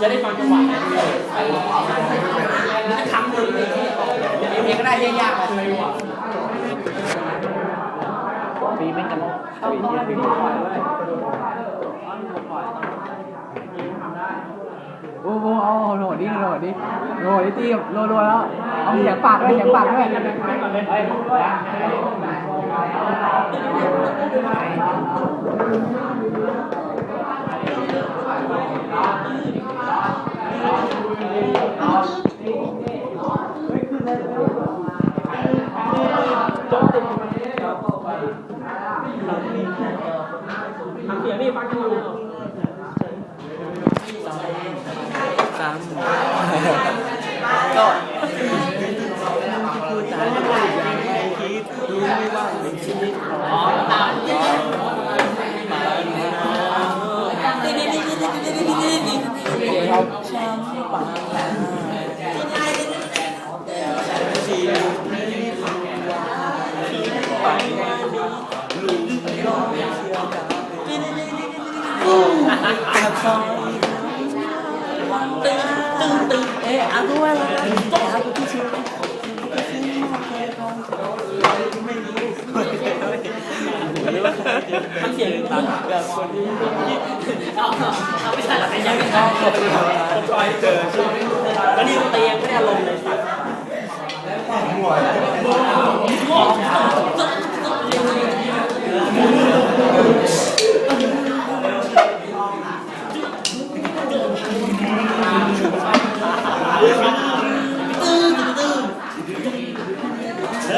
จะได้ฟังจังหวะนะคำหนึ่งมีเพลงก็ได้ยากๆมาไม่รู้อะปีเป็นกันปีเยี่ยมปีปล่อยเลยโอ้โหเอาโหดดิโหดดิโหดดิตีโลโลแล้ว เอาเสียงปากด้วยเสียงปากด้วยเฮ้ยทำเสี ทำเสียงแบบคนที่เอาเอาไม่ใช่ละเป็นยังไงผมปล่อยเจอแล้วนี่เตียงไม่ได้ลงเลยสัตว์เร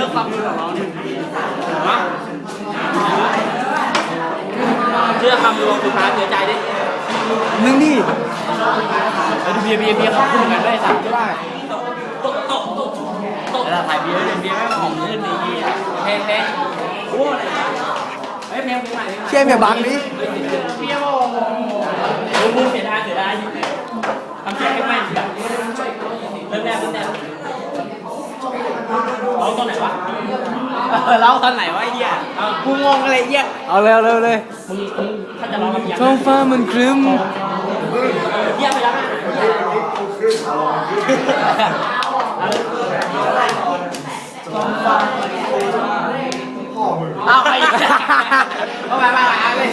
ิ่มความรู้ของเราเนี่ย เชื่อคำรวมสุดท้ายเสียใจดิมึงดิแล้วดูเบียร์เบียร์เบียร์เขาพูดกันได้สัตว์ได้ตกตกตกตกแล้วถ่ายเบียร์เลยเบียร์ไม่หอมเล่นดีเพลงเพลงโอ้อะไรนะเฮ้ยเพลงเพลงใหม่เชี่ยเมียบังดิเบียร์โอ้โหรู้เสียดายเสียดายทำเสียงให้ไม่เสีเริ่มแรกเริ่มแรกร้องตอนไหนวะ ร้องตอนไหนวะไอ้เหี้ยกูงงอะไรเหี้ยเอาเร็วเร็วเลยมึงมึงถ้าจะร้องกับยังท้องฟ้ามันครึ้มเหี้ยไปแล้วเอาไปเอาไปไปไปเลย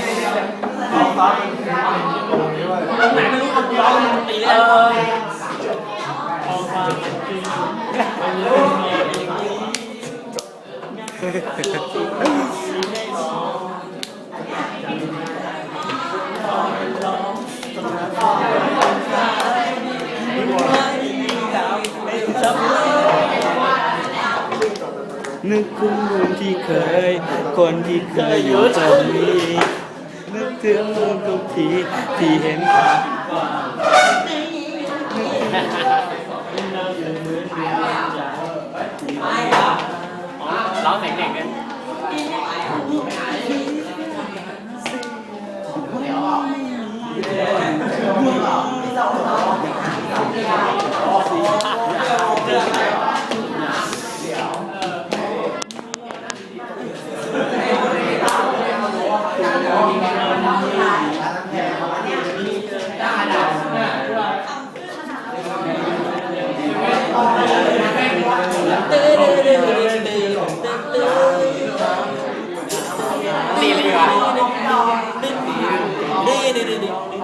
ไหนไม่รู้คนร้องมันตีเลยเออ นึกถึงคนที่เคย คนที่เคยอยู่ตรงนี้ นึกถึงมือทุกทีที่เห็นความ ร้องเสียงเด็กเนี่ย นี่นี่นี่